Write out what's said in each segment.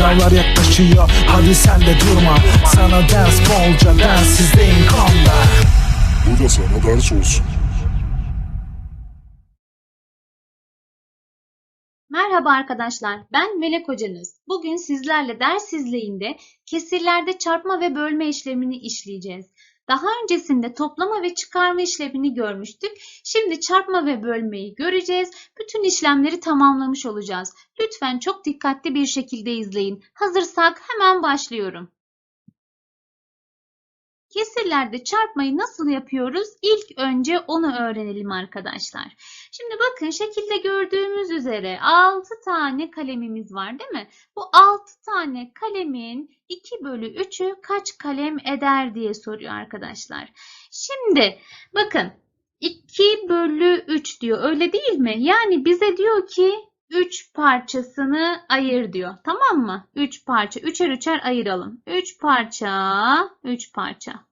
Sınavlar yaklaşıyor hadi sen de durma Sana ders bolca densizliğin konda Bu da sana ders olsun. Merhaba arkadaşlar, ben Melek Hocanız. Bugün sizlerle ders izleyinde kesirlerde çarpma ve bölme işlemini işleyeceğiz. Daha öncesinde toplama ve çıkarma işlemini görmüştük. Şimdi çarpma ve bölmeyi göreceğiz. Bütün işlemleri tamamlamış olacağız. Lütfen çok dikkatli bir şekilde izleyin. Hazırsak hemen başlıyorum. Kesirlerde çarpmayı nasıl yapıyoruz? İlk önce onu öğrenelim arkadaşlar. Şimdi bakın şekilde gördüğümüz üzere 6 tane kalemimiz var değil mi? Bu 6 tane kalemin 2 bölü 3'ü kaç kalem eder diye soruyor arkadaşlar. Şimdi bakın 2 bölü 3 diyor öyle değil mi? Yani bize diyor ki 3 parçasını ayır diyor. Tamam mı? 3 parça. Üçer üçer ayıralım. 3 parça. 3 parça.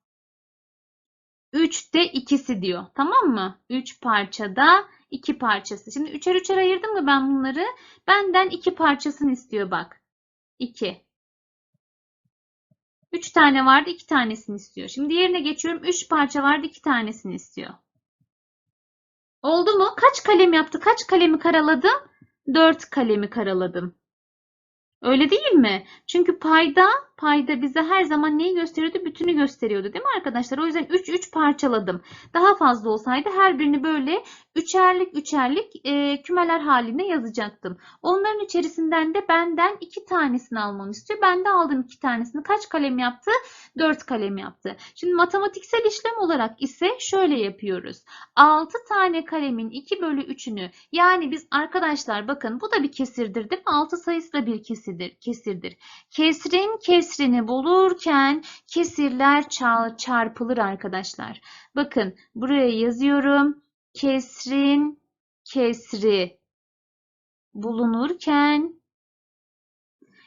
3 de ikisi diyor. Tamam mı? 3 parçada 2 parçası. Şimdi üçer üçer ayırdım mı ben bunları? Benden 2 parçasını istiyor bak. 2. 3 tane vardı 2 tanesini istiyor. Şimdi diğerine geçiyorum. 3 parça vardı 2 tanesini istiyor. Oldu mu? Kaç kalem yaptı? Kaç kalemi karaladım? 4 kalemi karaladım. Öyle değil mi? Çünkü payda payda bize her zaman neyi gösteriyordu? Bütünü gösteriyordu değil mi arkadaşlar? O yüzden 3 3 parçaladım. Daha fazla olsaydı her birini böyle üçerlik üçerlik e, kümeler halinde yazacaktım. Onların içerisinden de benden 2 tanesini almamı istiyor. Ben de aldım 2 tanesini. Kaç kalem yaptı? 4 kalem yaptı. Şimdi matematiksel işlem olarak ise şöyle yapıyoruz. 6 tane kalemin 2 bölü 3'ünü yani biz arkadaşlar bakın bu da bir kesirdir değil mi? 6 sayısı da bir kesirdir. kesirdir. Kesrin kesrini bulurken kesirler ça- çarpılır arkadaşlar. Bakın buraya yazıyorum. Kesrin kesri bulunurken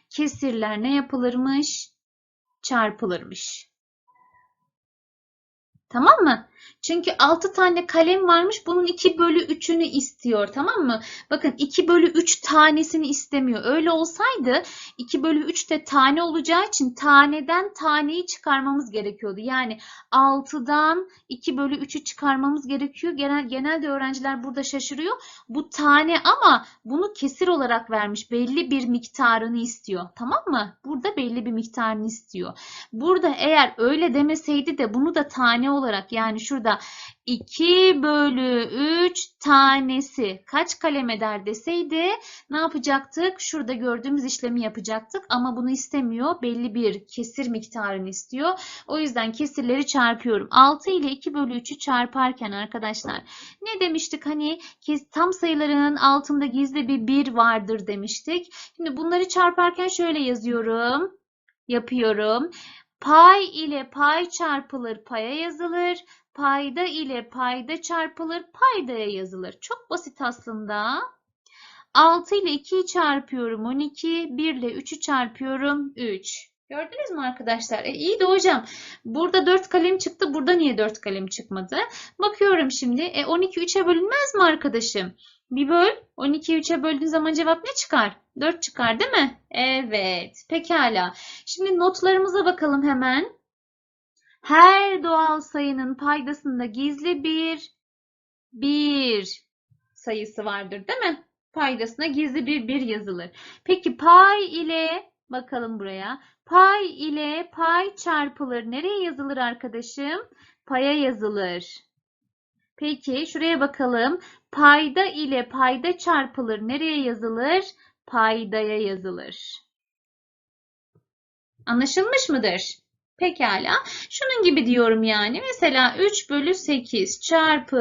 kesirler ne yapılırmış? Çarpılırmış. Tamam mı? Çünkü 6 tane kalem varmış. Bunun 2 bölü 3'ünü istiyor. Tamam mı? Bakın 2 bölü 3 tanesini istemiyor. Öyle olsaydı 2 bölü 3 de tane olacağı için taneden taneyi çıkarmamız gerekiyordu. Yani 6'dan 2 bölü 3'ü çıkarmamız gerekiyor. Genel, genelde öğrenciler burada şaşırıyor. Bu tane ama bunu kesir olarak vermiş. Belli bir miktarını istiyor. Tamam mı? Burada belli bir miktarını istiyor. Burada eğer öyle demeseydi de bunu da tane olarak yani şurada 2 bölü 3 tanesi kaç kalem eder deseydi ne yapacaktık? Şurada gördüğümüz işlemi yapacaktık ama bunu istemiyor. Belli bir kesir miktarını istiyor. O yüzden kesirleri çarpıyorum. 6 ile 2 bölü 3'ü çarparken arkadaşlar ne demiştik? Hani tam sayıların altında gizli bir 1 vardır demiştik. Şimdi bunları çarparken şöyle yazıyorum. Yapıyorum. Pay ile pay çarpılır, paya yazılır. Payda ile payda çarpılır, paydaya yazılır. Çok basit aslında. 6 ile 2'yi çarpıyorum 12, 1 ile 3'ü çarpıyorum 3. Gördünüz mü arkadaşlar? E, iyi de hocam burada 4 kalem çıktı. Burada niye 4 kalem çıkmadı? Bakıyorum şimdi. E, 12 3'e bölünmez mi arkadaşım? Bir böl. 12'yi 3'e böldüğün zaman cevap ne çıkar? 4 çıkar değil mi? Evet. Pekala. Şimdi notlarımıza bakalım hemen. Her doğal sayının paydasında gizli bir bir sayısı vardır değil mi? Paydasına gizli bir bir yazılır. Peki pay ile bakalım buraya. Pay ile pay çarpılır. Nereye yazılır arkadaşım? Paya yazılır. Peki şuraya bakalım. Payda ile payda çarpılır. Nereye yazılır? Paydaya yazılır. Anlaşılmış mıdır? Pekala. Şunun gibi diyorum yani. Mesela 3 bölü 8 çarpı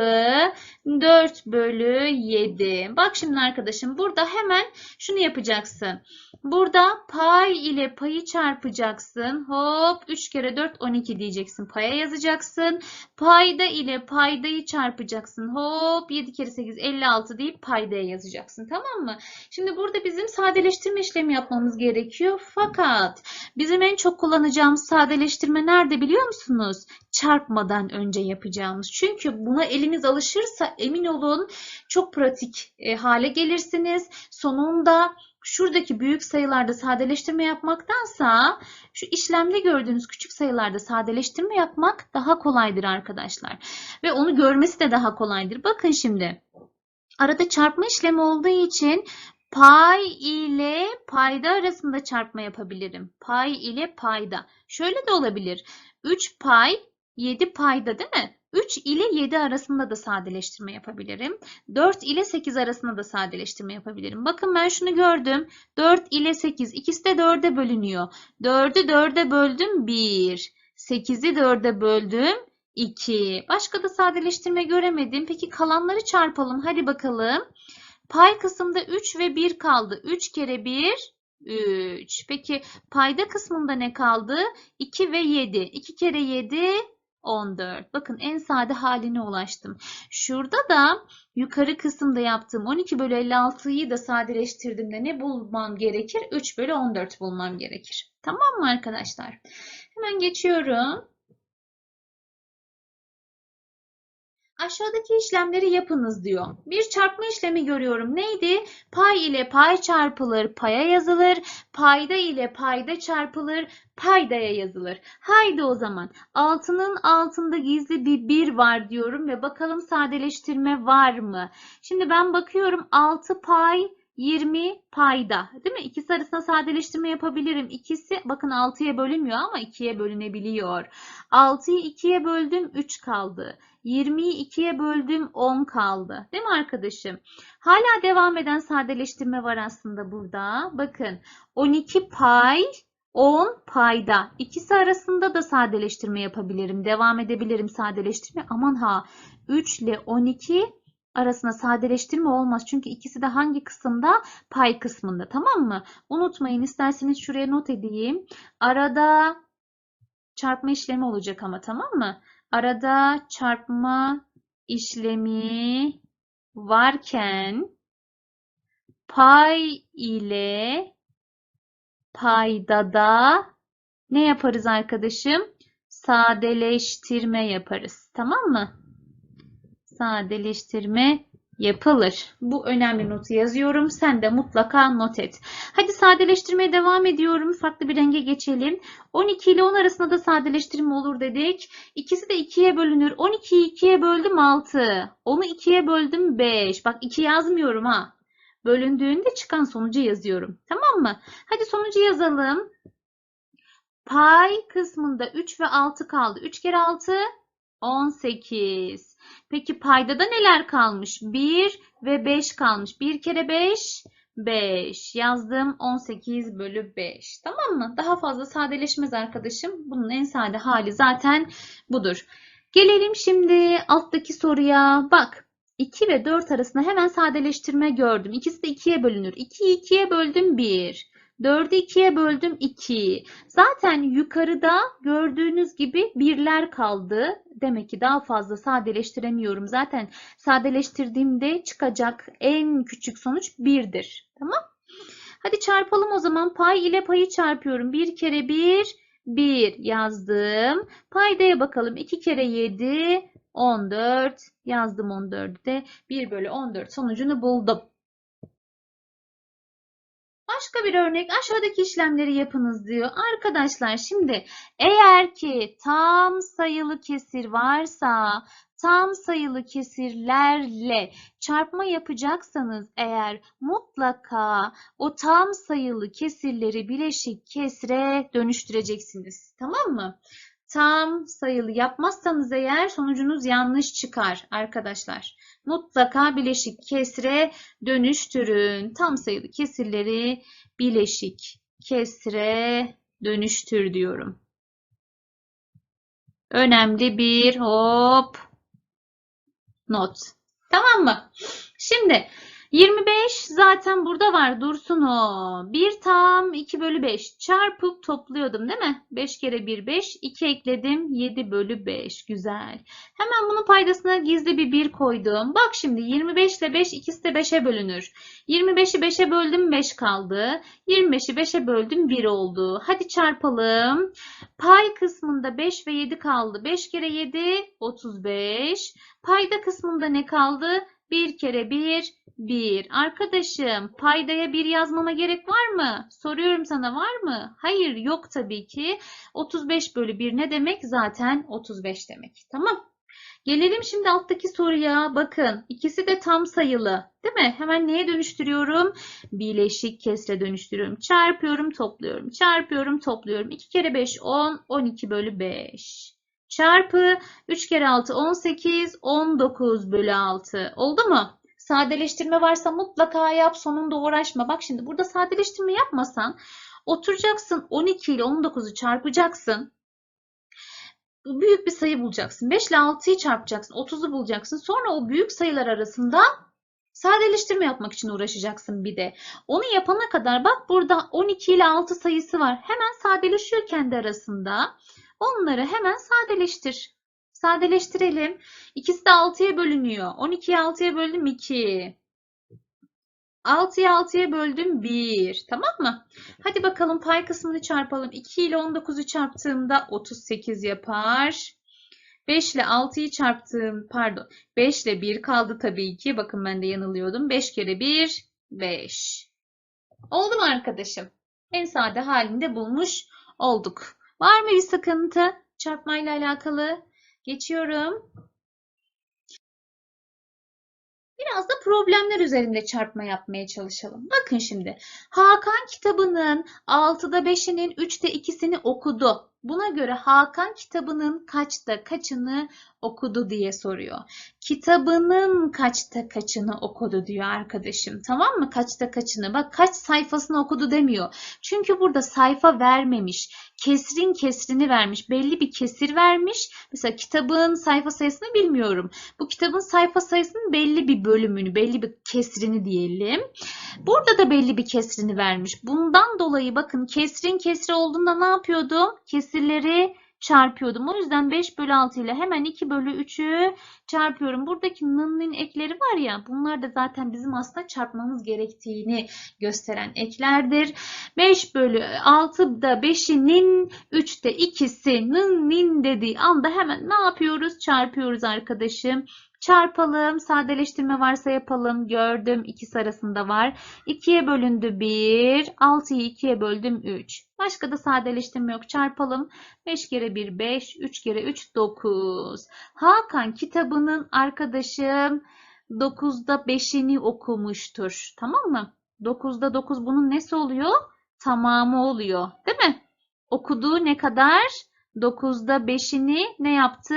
4 bölü 7. Bak şimdi arkadaşım burada hemen şunu yapacaksın. Burada pay ile payı çarpacaksın. Hop 3 kere 4 12 diyeceksin. Paya yazacaksın. Payda ile paydayı çarpacaksın. Hop 7 kere 8 56 deyip paydaya yazacaksın. Tamam mı? Şimdi burada bizim sadeleştirme işlemi yapmamız gerekiyor. Fakat Bizim en çok kullanacağımız sadeleştirme nerede biliyor musunuz? Çarpmadan önce yapacağımız. Çünkü buna eliniz alışırsa emin olun çok pratik e, hale gelirsiniz. Sonunda şuradaki büyük sayılarda sadeleştirme yapmaktansa şu işlemde gördüğünüz küçük sayılarda sadeleştirme yapmak daha kolaydır arkadaşlar. Ve onu görmesi de daha kolaydır. Bakın şimdi. Arada çarpma işlemi olduğu için pay ile payda arasında çarpma yapabilirim. Pay ile payda. Şöyle de olabilir. 3 pay 7 payda değil mi? 3 ile 7 arasında da sadeleştirme yapabilirim. 4 ile 8 arasında da sadeleştirme yapabilirim. Bakın ben şunu gördüm. 4 ile 8 ikisi de 4'e bölünüyor. 4'ü 4'e böldüm 1. 8'i 4'e böldüm 2. Başka da sadeleştirme göremedim. Peki kalanları çarpalım. Hadi bakalım. Pay kısımda 3 ve 1 kaldı. 3 kere 1 3. Peki payda kısmında ne kaldı? 2 ve 7. 2 kere 7 14. Bakın en sade haline ulaştım. Şurada da yukarı kısımda yaptığım 12 bölü 56'yı da sadeleştirdiğimde ne bulmam gerekir? 3 bölü 14 bulmam gerekir. Tamam mı arkadaşlar? Hemen geçiyorum. Aşağıdaki işlemleri yapınız diyor. Bir çarpma işlemi görüyorum. Neydi? Pay ile pay çarpılır, paya yazılır. Payda ile payda çarpılır, paydaya yazılır. Haydi o zaman. Altının altında gizli bir 1 var diyorum ve bakalım sadeleştirme var mı? Şimdi ben bakıyorum 6 pay 20 payda. Değil mi? İkisi arasında sadeleştirme yapabilirim. İkisi bakın 6'ya bölünmüyor ama 2'ye bölünebiliyor. 6'yı 2'ye böldüm 3 kaldı. 20'yi 2'ye böldüm 10 kaldı. Değil mi arkadaşım? Hala devam eden sadeleştirme var aslında burada. Bakın 12 pay 10 payda. İkisi arasında da sadeleştirme yapabilirim. Devam edebilirim sadeleştirme. Aman ha 3 ile 12 arasında sadeleştirme olmaz. Çünkü ikisi de hangi kısımda? Pay kısmında. Tamam mı? Unutmayın isterseniz şuraya not edeyim. Arada çarpma işlemi olacak ama tamam mı? Arada çarpma işlemi varken pay ile paydada ne yaparız arkadaşım? Sadeleştirme yaparız. Tamam mı? Sadeleştirme yapılır. Bu önemli notu yazıyorum. Sen de mutlaka not et. Hadi sadeleştirmeye devam ediyorum. Farklı bir renge geçelim. 12 ile 10 arasında da sadeleştirme olur dedik. İkisi de 2'ye bölünür. 12'yi 2'ye böldüm 6. 10'u 2'ye böldüm 5. Bak 2 yazmıyorum ha. Bölündüğünde çıkan sonucu yazıyorum. Tamam mı? Hadi sonucu yazalım. Pay kısmında 3 ve 6 kaldı. 3 kere 6 18. Peki paydada neler kalmış? 1 ve 5 kalmış. 1 kere 5 5. Yazdım 18 bölü 5. Tamam mı? Daha fazla sadeleşmez arkadaşım. Bunun en sade hali zaten budur. Gelelim şimdi alttaki soruya. Bak 2 ve 4 arasında hemen sadeleştirme gördüm. İkisi de 2'ye bölünür. 2'yi 2'ye böldüm 1. 4'ü 2'ye böldüm 2. Zaten yukarıda gördüğünüz gibi birler kaldı. Demek ki daha fazla sadeleştiremiyorum. Zaten sadeleştirdiğimde çıkacak en küçük sonuç 1'dir. Tamam? Hadi çarpalım o zaman. Pay ile payı çarpıyorum. 1 kere 1, 1 yazdım. Paydaya bakalım. 2 kere 7, 14 yazdım 14'ü de 1 bölü 14 sonucunu buldum. Başka bir örnek aşağıdaki işlemleri yapınız diyor. Arkadaşlar şimdi eğer ki tam sayılı kesir varsa tam sayılı kesirlerle çarpma yapacaksanız eğer mutlaka o tam sayılı kesirleri bileşik kesre dönüştüreceksiniz. Tamam mı? Tam sayılı yapmazsanız eğer sonucunuz yanlış çıkar arkadaşlar. Mutlaka bileşik kesre dönüştürün. Tam sayılı kesirleri bileşik kesre dönüştür diyorum. Önemli bir hop not. Tamam mı? Şimdi 25 zaten burada var. Dursun o. 1 tam 2 bölü 5. Çarpıp topluyordum değil mi? 5 kere 1 5. 2 ekledim. 7 bölü 5. Güzel. Hemen bunun paydasına gizli bir 1 koydum. Bak şimdi 25 ile 5 ikisi de 5'e bölünür. 25'i 5'e böldüm 5 kaldı. 25'i 5'e böldüm 1 oldu. Hadi çarpalım. Pay kısmında 5 ve 7 kaldı. 5 kere 7 35. Payda kısmında ne kaldı? 1 kere 1 1. Arkadaşım paydaya 1 yazmama gerek var mı? Soruyorum sana var mı? Hayır yok tabii ki. 35 bölü 1 ne demek? Zaten 35 demek. Tamam. Gelelim şimdi alttaki soruya. Bakın ikisi de tam sayılı. Değil mi? Hemen neye dönüştürüyorum? Bileşik kesre dönüştürüyorum. Çarpıyorum, topluyorum. Çarpıyorum, topluyorum. 2 kere 5 10, 12 bölü 5. Çarpı 3 kere 6 18, 19 bölü 6. Oldu mu? Sadeleştirme varsa mutlaka yap. Sonunda uğraşma. Bak şimdi burada sadeleştirme yapmasan oturacaksın 12 ile 19'u çarpacaksın. Büyük bir sayı bulacaksın. 5 ile 6'yı çarpacaksın. 30'u bulacaksın. Sonra o büyük sayılar arasında sadeleştirme yapmak için uğraşacaksın bir de. Onu yapana kadar bak burada 12 ile 6 sayısı var. Hemen sadeleşiyor kendi arasında. Onları hemen sadeleştir. Sadeleştirelim. İkisi de 6'ya bölünüyor. 12'yi 6'ya böldüm 2. 6'yı 6'ya böldüm 1. Tamam mı? Hadi bakalım pay kısmını çarpalım. 2 ile 19'u çarptığımda 38 yapar. 5 ile 6'yı çarptığım pardon 5 ile 1 kaldı tabii ki. Bakın ben de yanılıyordum. 5 kere 1 5. Oldu mu arkadaşım? En sade halinde bulmuş olduk. Var mı bir sıkıntı çarpmayla alakalı? Geçiyorum. Biraz da problemler üzerinde çarpma yapmaya çalışalım. Bakın şimdi. Hakan kitabının 6'da 5'inin 3'te 2'sini okudu. Buna göre Hakan kitabının kaçta kaçını okudu diye soruyor. Kitabının kaçta kaçını okudu diyor arkadaşım. Tamam mı? Kaçta kaçını. Bak kaç sayfasını okudu demiyor. Çünkü burada sayfa vermemiş. Kesrin kesrini vermiş. Belli bir kesir vermiş. Mesela kitabın sayfa sayısını bilmiyorum. Bu kitabın sayfa sayısının belli bir bölümünü, belli bir kesrini diyelim. Burada da belli bir kesrini vermiş. Bundan dolayı bakın kesrin kesri olduğunda ne yapıyordum? Kesirleri çarpıyordum. O yüzden 5 bölü 6 ile hemen 2 bölü 3'ü çarpıyorum. Buradaki nının ekleri var ya bunlar da zaten bizim aslında çarpmamız gerektiğini gösteren eklerdir. 5 bölü 6'da 5'inin 3'te 2'si nın nin dediği anda hemen ne yapıyoruz? Çarpıyoruz arkadaşım. Çarpalım. Sadeleştirme varsa yapalım. Gördüm. ikisi arasında var. 2'ye bölündü 1. 6'yı 2'ye böldüm 3. Başka da sadeleştirme yok. Çarpalım. 5 kere 1 5. 3 kere 3 9. Hakan kitabının arkadaşım 9'da 5'ini okumuştur. Tamam mı? 9'da 9 bunun nesi oluyor? Tamamı oluyor. Değil mi? Okuduğu ne kadar? 9'da 5'ini ne yaptı?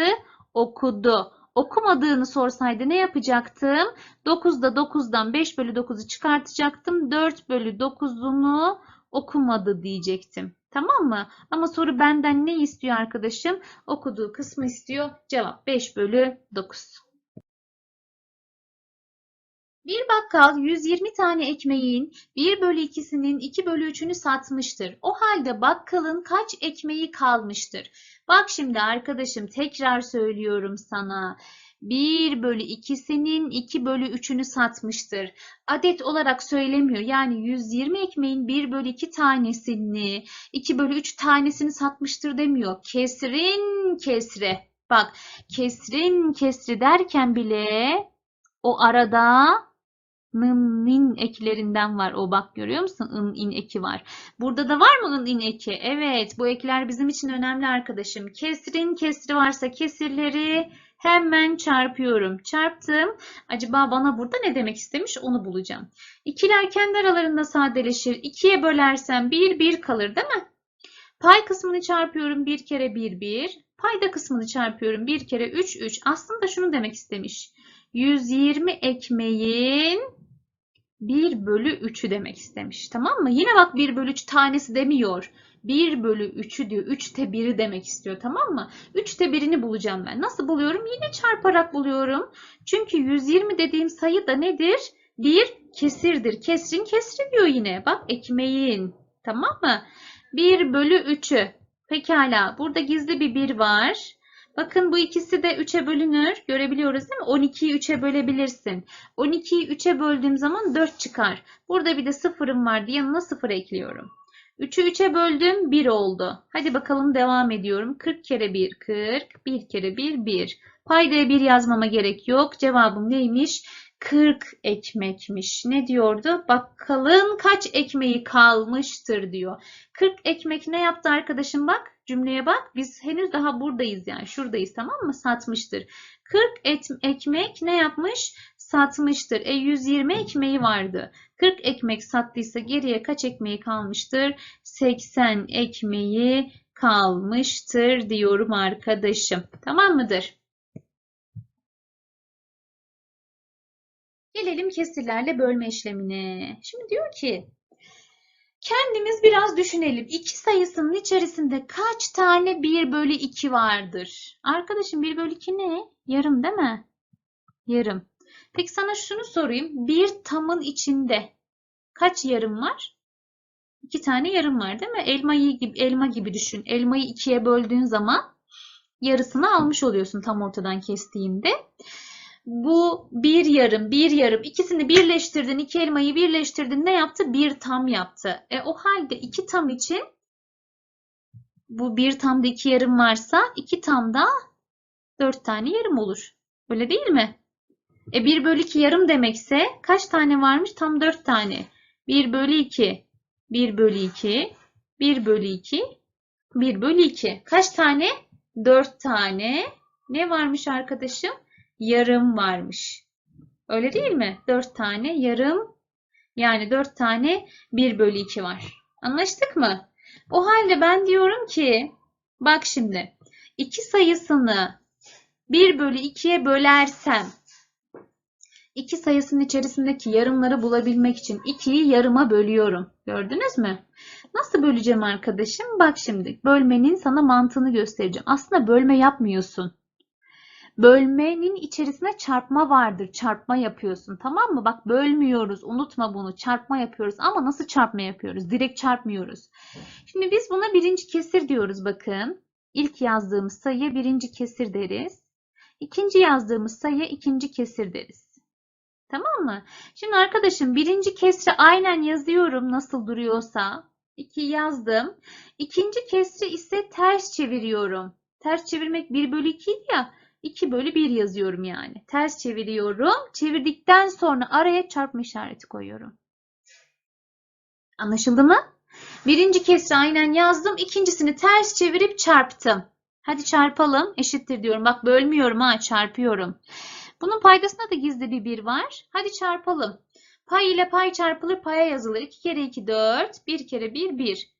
Okudu. Okumadığını sorsaydı ne yapacaktım? 9'da 9'dan 5 bölü 9'u çıkartacaktım. 4 bölü 9'unu okumadı diyecektim. Tamam mı? Ama soru benden ne istiyor arkadaşım? Okuduğu kısmı istiyor. Cevap 5 bölü 9. Bir bakkal 120 tane ekmeğin 1 bölü 2'sinin 2 bölü 3'ünü satmıştır. O halde bakkalın kaç ekmeği kalmıştır? Bak şimdi arkadaşım tekrar söylüyorum sana. 1 bölü 2'sinin 2 bölü 3'ünü satmıştır. Adet olarak söylemiyor. Yani 120 ekmeğin 1 bölü 2 tanesini, 2 bölü 3 tanesini satmıştır demiyor. Kesrin kesre. Bak kesrin kesri derken bile o arada nın nin eklerinden var. O bak görüyor musun? ın in eki var. Burada da var mı ın in eki? Evet bu ekler bizim için önemli arkadaşım. Kesrin kesri varsa kesirleri hemen çarpıyorum. Çarptım. Acaba bana burada ne demek istemiş onu bulacağım. İkiler kendi aralarında sadeleşir. İkiye bölersem 1 1 kalır değil mi? Pay kısmını çarpıyorum. 1 kere 1 1. Payda kısmını çarpıyorum. 1 kere 3 3. Aslında şunu demek istemiş. 120 ekmeğin 1 bölü 3'ü demek istemiş. Tamam mı? Yine bak 1 bölü 3 tanesi demiyor. 1 bölü 3'ü diyor. 3'te 1'i demek istiyor. Tamam mı? 3'te 1'ini bulacağım ben. Nasıl buluyorum? Yine çarparak buluyorum. Çünkü 120 dediğim sayı da nedir? Bir kesirdir. Kesrin kesri diyor yine. Bak ekmeğin. Tamam mı? 1 bölü 3'ü. Pekala. Burada gizli bir 1 var. Bakın bu ikisi de 3'e bölünür. Görebiliyoruz değil mi? 12'yi 3'e bölebilirsin. 12'yi 3'e böldüğüm zaman 4 çıkar. Burada bir de sıfırım vardı. Yanına 0 ekliyorum. 3'ü 3'e böldüm 1 oldu. Hadi bakalım devam ediyorum. 40 kere 1 40. 1 kere 1 1. Paydaya 1 yazmama gerek yok. Cevabım neymiş? 40 ekmekmiş. Ne diyordu? Bakkalın kaç ekmeği kalmıştır diyor. 40 ekmek ne yaptı arkadaşım bak. Cümleye bak. Biz henüz daha buradayız yani. Şuradayız tamam mı? Satmıştır. 40 et, ekmek ne yapmış? Satmıştır. E 120 ekmeği vardı. 40 ekmek sattıysa geriye kaç ekmeği kalmıştır? 80 ekmeği kalmıştır diyorum arkadaşım. Tamam mıdır? Gelelim kesirlerle bölme işlemine. Şimdi diyor ki kendimiz biraz düşünelim. 2 sayısının içerisinde kaç tane 1 bölü 2 vardır? Arkadaşım 1 bölü 2 ne? Yarım değil mi? Yarım. Peki sana şunu sorayım. Bir tamın içinde kaç yarım var? İki tane yarım var değil mi? Elmayı gibi, elma gibi düşün. Elmayı ikiye böldüğün zaman yarısını almış oluyorsun tam ortadan kestiğinde. Bu bir yarım, bir yarım. ikisini birleştirdin, iki elmayı birleştirdin. Ne yaptı? Bir tam yaptı. E, o halde iki tam için bu bir tamda iki yarım varsa iki tamda dört tane yarım olur. Öyle değil mi? E 1 bölü 2 yarım demekse kaç tane varmış? Tam 4 tane. 1 bölü 2. 1 bölü 2. 1 bölü 2. 1 bölü 2. Kaç tane? 4 tane. Ne varmış arkadaşım? Yarım varmış. Öyle değil mi? 4 tane yarım. Yani 4 tane 1 bölü 2 var. Anlaştık mı? O halde ben diyorum ki bak şimdi 2 sayısını 1 bölü 2'ye bölersem 2 sayısının içerisindeki yarımları bulabilmek için 2'yi yarıma bölüyorum. Gördünüz mü? Nasıl böleceğim arkadaşım? Bak şimdi bölmenin sana mantığını göstereceğim. Aslında bölme yapmıyorsun. Bölmenin içerisinde çarpma vardır. Çarpma yapıyorsun. Tamam mı? Bak bölmüyoruz. Unutma bunu. Çarpma yapıyoruz. Ama nasıl çarpma yapıyoruz? Direkt çarpmıyoruz. Şimdi biz buna birinci kesir diyoruz bakın. İlk yazdığımız sayıya birinci kesir deriz. İkinci yazdığımız sayıya ikinci kesir deriz. Tamam mı? Şimdi arkadaşım birinci kesri aynen yazıyorum nasıl duruyorsa. 2 yazdım. İkinci kesri ise ters çeviriyorum. Ters çevirmek 1 bölü 2 ya. 2 bölü 1 yazıyorum yani. Ters çeviriyorum. Çevirdikten sonra araya çarpma işareti koyuyorum. Anlaşıldı mı? Birinci kesri aynen yazdım. İkincisini ters çevirip çarptım. Hadi çarpalım. Eşittir diyorum. Bak bölmüyorum ha çarpıyorum. Bunun paydasında da gizli bir 1 var. Hadi çarpalım. Pay ile pay çarpılır, paya yazılır. 2 kere 2 4, 1 kere 1 1.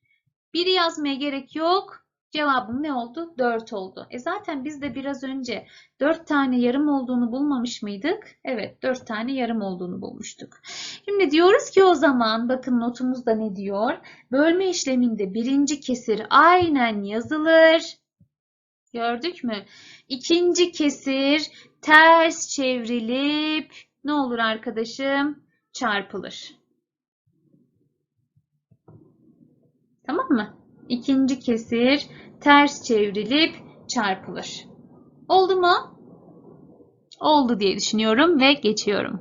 1'i yazmaya gerek yok. Cevabım ne oldu? 4 oldu. E zaten biz de biraz önce 4 tane yarım olduğunu bulmamış mıydık? Evet 4 tane yarım olduğunu bulmuştuk. Şimdi diyoruz ki o zaman bakın notumuzda ne diyor? Bölme işleminde birinci kesir aynen yazılır. Gördük mü? İkinci kesir ters çevrilip ne olur arkadaşım? Çarpılır. Tamam mı? İkinci kesir ters çevrilip çarpılır. Oldu mu? Oldu diye düşünüyorum ve geçiyorum.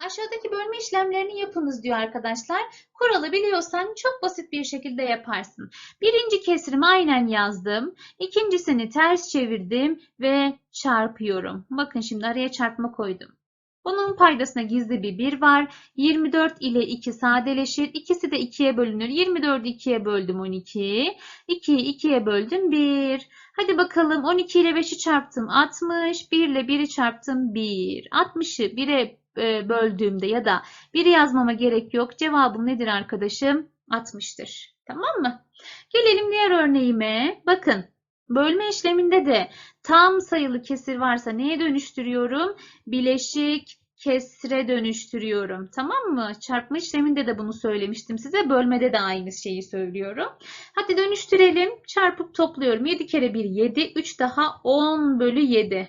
Aşağıdaki bölme işlemlerini yapınız diyor arkadaşlar. Kuralı biliyorsan çok basit bir şekilde yaparsın. Birinci kesrimi aynen yazdım. İkincisini ters çevirdim ve çarpıyorum. Bakın şimdi araya çarpma koydum. Bunun paydasına gizli bir 1 var. 24 ile 2 sadeleşir. İkisi de 2'ye bölünür. 24'ü 2'ye böldüm 12. 2'yi 2'ye böldüm 1. Hadi bakalım 12 ile 5'i çarptım 60. 1 ile 1'i çarptım 1. 60'ı 1'e e, böldüğümde ya da 1'i yazmama gerek yok. Cevabım nedir arkadaşım? 60'tır. Tamam mı? Gelelim diğer örneğime. Bakın bölme işleminde de tam sayılı kesir varsa neye dönüştürüyorum? Bileşik kesre dönüştürüyorum. Tamam mı? Çarpma işleminde de bunu söylemiştim size. Bölmede de aynı şeyi söylüyorum. Hadi dönüştürelim. Çarpıp topluyorum. 7 kere 1 7. 3 daha 10 bölü 7.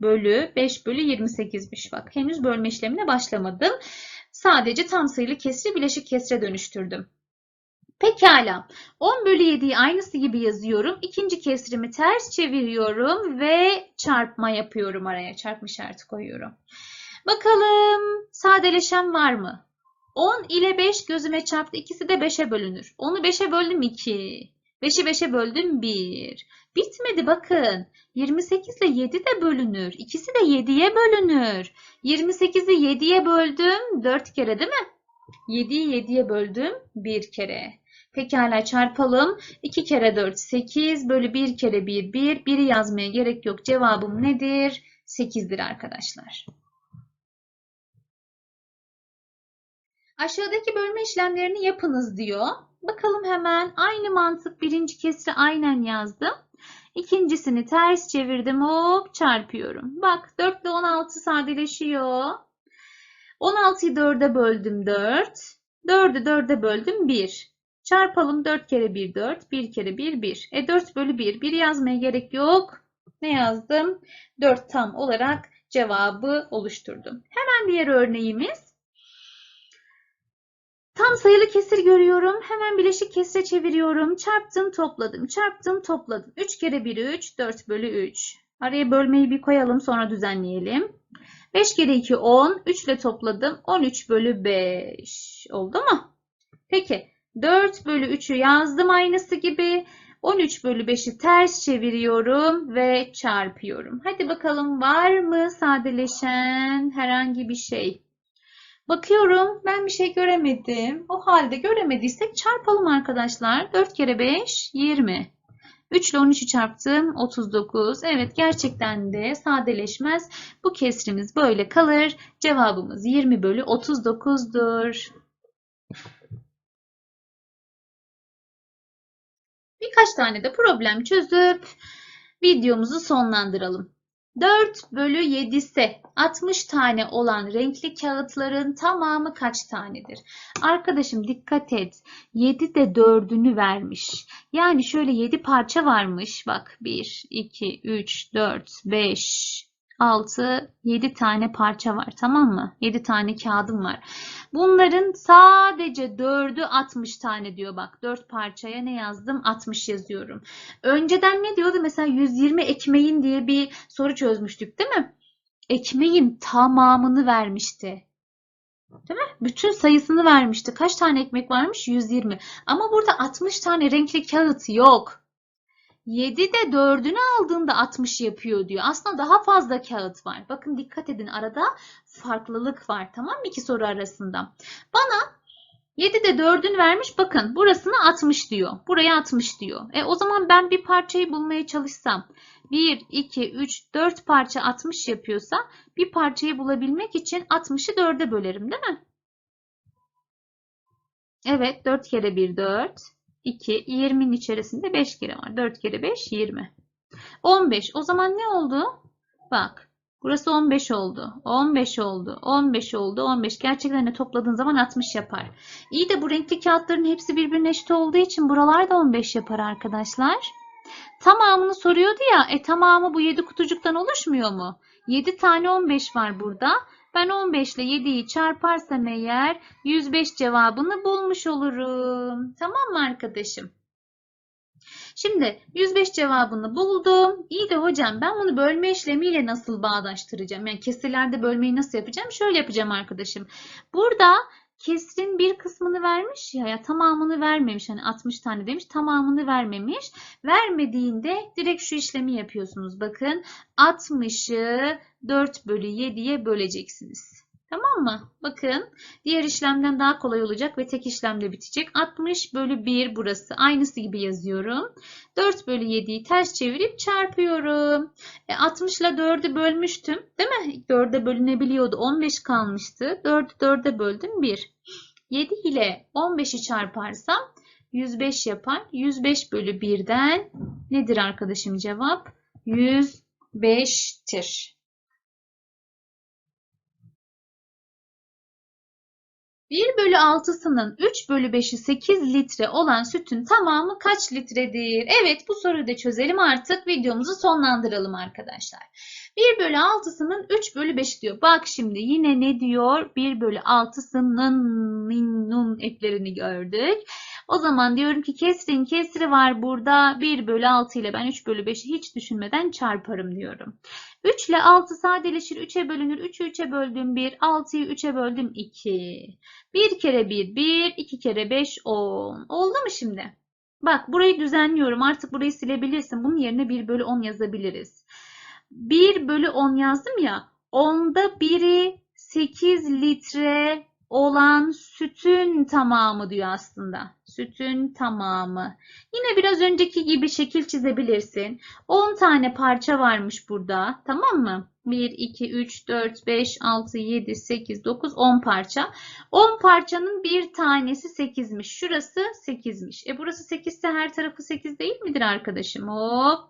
bölü 5 bölü 28'miş. Bak henüz bölme işlemine başlamadım. Sadece tam sayılı kesri bileşik kesre dönüştürdüm. Pekala. 10 bölü 7'yi aynısı gibi yazıyorum. İkinci kesrimi ters çeviriyorum ve çarpma yapıyorum araya. Çarpma işareti koyuyorum. Bakalım sadeleşen var mı? 10 ile 5 gözüme çarptı. İkisi de 5'e bölünür. 10'u 5'e böldüm 2. 5'i 5'e böldüm 1. Bitmedi bakın. 28 ile 7 de bölünür. İkisi de 7'ye bölünür. 28'i 7'ye böldüm 4 kere değil mi? 7'yi 7'ye böldüm 1 kere. Pekala çarpalım. 2 kere 4 8 bölü 1 kere 1 1. 1'i yazmaya gerek yok. Cevabım nedir? 8'dir arkadaşlar. Aşağıdaki bölme işlemlerini yapınız diyor. Bakalım hemen aynı mantık birinci kesri aynen yazdım. İkincisini ters çevirdim hop çarpıyorum. Bak 4 ile 16 sadeleşiyor. 16'yı 4'e böldüm 4. 4'ü 4'e böldüm 1. Çarpalım 4 kere 1 4. 1 kere 1 1. E 4 bölü 1. 1 yazmaya gerek yok. Ne yazdım? 4 tam olarak cevabı oluşturdum. Hemen diğer örneğimiz. Tam sayılı kesir görüyorum. Hemen bileşik kesre çeviriyorum. Çarptım topladım. Çarptım topladım. 3 kere 1 3. 4 bölü 3. Araya bölmeyi bir koyalım sonra düzenleyelim. 5 kere 2 10. 3 ile topladım. 13 bölü 5. Oldu mu? Peki 4 bölü 3'ü yazdım aynısı gibi. 13 bölü 5'i ters çeviriyorum ve çarpıyorum. Hadi bakalım var mı sadeleşen herhangi bir şey? Bakıyorum ben bir şey göremedim. O halde göremediysek çarpalım arkadaşlar. 4 kere 5 20. 3 ile 13'ü çarptım 39. Evet gerçekten de sadeleşmez. Bu kesrimiz böyle kalır. Cevabımız 20 bölü 39'dur. Birkaç tane de problem çözüp videomuzu sonlandıralım. 4 bölü 7 ise 60 tane olan renkli kağıtların tamamı kaç tanedir? Arkadaşım dikkat et. 7 de 4'ünü vermiş. Yani şöyle 7 parça varmış. Bak 1, 2, 3, 4, 5, 6, 7 tane parça var. Tamam mı? 7 tane kağıdım var. Bunların sadece 4'ü 60 tane diyor. Bak 4 parçaya ne yazdım? 60 yazıyorum. Önceden ne diyordu? Mesela 120 ekmeğin diye bir soru çözmüştük değil mi? Ekmeğin tamamını vermişti. Değil mi? Bütün sayısını vermişti. Kaç tane ekmek varmış? 120. Ama burada 60 tane renkli kağıt yok. 7 de 4'ünü aldığında 60 yapıyor diyor. Aslında daha fazla kağıt var. Bakın dikkat edin arada farklılık var. Tamam mı? İki soru arasında. Bana 7 de 4'ünü vermiş. Bakın burasına 60 diyor. Buraya 60 diyor. E o zaman ben bir parçayı bulmaya çalışsam 1, 2, 3, 4 parça 60 yapıyorsa bir parçayı bulabilmek için 60'ı 4'e bölerim değil mi? Evet 4 kere 1 4. 2, 20'nin içerisinde 5 kere var. 4 kere 5, 20. 15. O zaman ne oldu? Bak. Burası 15 oldu. 15 oldu. 15 oldu. 15. Gerçekten de topladığın zaman 60 yapar. İyi de bu renkli kağıtların hepsi birbirine eşit olduğu için buralar da 15 yapar arkadaşlar. Tamamını soruyordu ya. E tamamı bu 7 kutucuktan oluşmuyor mu? 7 tane 15 var burada. Ben 15 ile 7'yi çarparsam eğer 105 cevabını bulmuş olurum. Tamam mı arkadaşım? Şimdi 105 cevabını buldum. İyi de hocam ben bunu bölme işlemiyle nasıl bağdaştıracağım? Yani kesirlerde bölmeyi nasıl yapacağım? Şöyle yapacağım arkadaşım. Burada kesrin bir kısmını vermiş ya, ya tamamını vermemiş. Hani 60 tane demiş tamamını vermemiş. Vermediğinde direkt şu işlemi yapıyorsunuz. Bakın 60'ı 4 bölü 7'ye böleceksiniz. Tamam mı? Bakın diğer işlemden daha kolay olacak ve tek işlemde bitecek. 60 bölü 1 burası. Aynısı gibi yazıyorum. 4 bölü 7'yi ters çevirip çarpıyorum. E, 60 ile 4'ü bölmüştüm. Değil mi? 4'e bölünebiliyordu. 15 kalmıştı. 4'ü 4'e böldüm 1. 7 ile 15'i çarparsam 105 yapar. 105 bölü 1'den nedir arkadaşım cevap? 105'tir. 1 bölü 6'sının 3 bölü 5'i 8 litre olan sütün tamamı kaç litredir? Evet bu soruyu da çözelim artık videomuzu sonlandıralım arkadaşlar. 1 bölü 6'sının 3 bölü 5 diyor. Bak şimdi yine ne diyor? 1 bölü 6'sının nin, nun eklerini gördük. O zaman diyorum ki kesrin kesri var burada. 1 bölü 6 ile ben 3 bölü 5'i hiç düşünmeden çarparım diyorum. 3 ile 6 sadeleşir. 3'e bölünür. 3'ü 3'e böldüm 1. 6'yı 3'e böldüm 2. 1 kere 1 1. 2 kere 5 10. Oldu mu şimdi? Bak burayı düzenliyorum. Artık burayı silebilirsin. Bunun yerine 1 bölü 10 yazabiliriz. 1 bölü 10 yazdım ya. Onda biri 8 litre olan sütün tamamı diyor aslında. Sütün tamamı. Yine biraz önceki gibi şekil çizebilirsin. 10 tane parça varmış burada. Tamam mı? 1, 2, 3, 4, 5, 6, 7, 8, 9, 10 parça. 10 parçanın bir tanesi 8'miş. Şurası 8'miş. E burası 8 ise her tarafı 8 değil midir arkadaşım? Hop.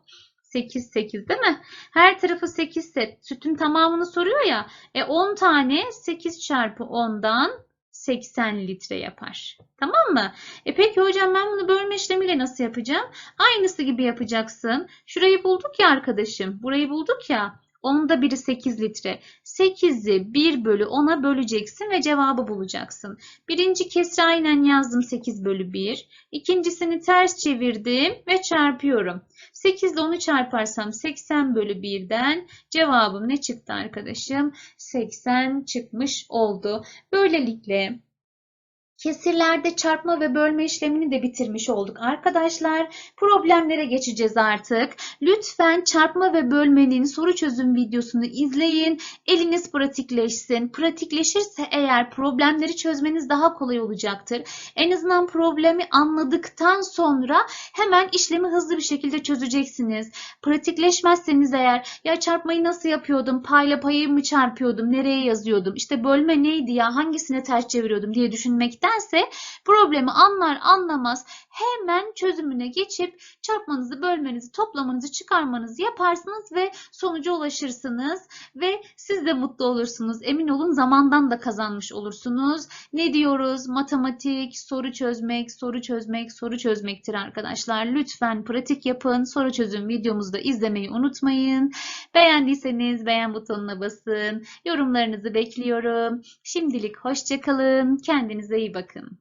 8, 8 değil mi? Her tarafı 8 ise sütün tamamını soruyor ya. E 10 tane 8 çarpı 10'dan 80 litre yapar. Tamam mı? E peki hocam ben bunu bölme işlemiyle nasıl yapacağım? Aynısı gibi yapacaksın. Şurayı bulduk ya arkadaşım. Burayı bulduk ya. Onun da biri 8 litre. 8'i 1 bölü 10'a böleceksin ve cevabı bulacaksın. Birinci kesri aynen yazdım 8 bölü 1. İkincisini ters çevirdim ve çarpıyorum. 8 ile 10'u çarparsam 80 bölü 1'den cevabım ne çıktı arkadaşım? 80 çıkmış oldu. Böylelikle Kesirlerde çarpma ve bölme işlemini de bitirmiş olduk arkadaşlar. Problemlere geçeceğiz artık. Lütfen çarpma ve bölmenin soru çözüm videosunu izleyin. Eliniz pratikleşsin. Pratikleşirse eğer problemleri çözmeniz daha kolay olacaktır. En azından problemi anladıktan sonra hemen işlemi hızlı bir şekilde çözeceksiniz. Pratikleşmezseniz eğer ya çarpmayı nasıl yapıyordum, payla payı mı çarpıyordum, nereye yazıyordum, işte bölme neydi ya, hangisine ters çeviriyordum diye düşünmektense problemi anlar anlamaz hemen çözümüne geçip çarpmanızı, bölmenizi, toplamanızı, çıkarmanızı yaparsınız ve sonuca ulaşırsınız ve siz de mutlu olursunuz. Emin olun zamandan da kazanmış olursunuz. Ne diyoruz? Matematik, soru çözmek, soru çözmek, soru çözmektir arkadaşlar. Lütfen pratik yapın. Soru çözüm videomuzu da izlemeyi unutmayın. Beğendiyseniz beğen butonuna basın. Yorumlarınızı bekliyorum. Şimdilik hoşça kalın. Kendinize iyi bakın.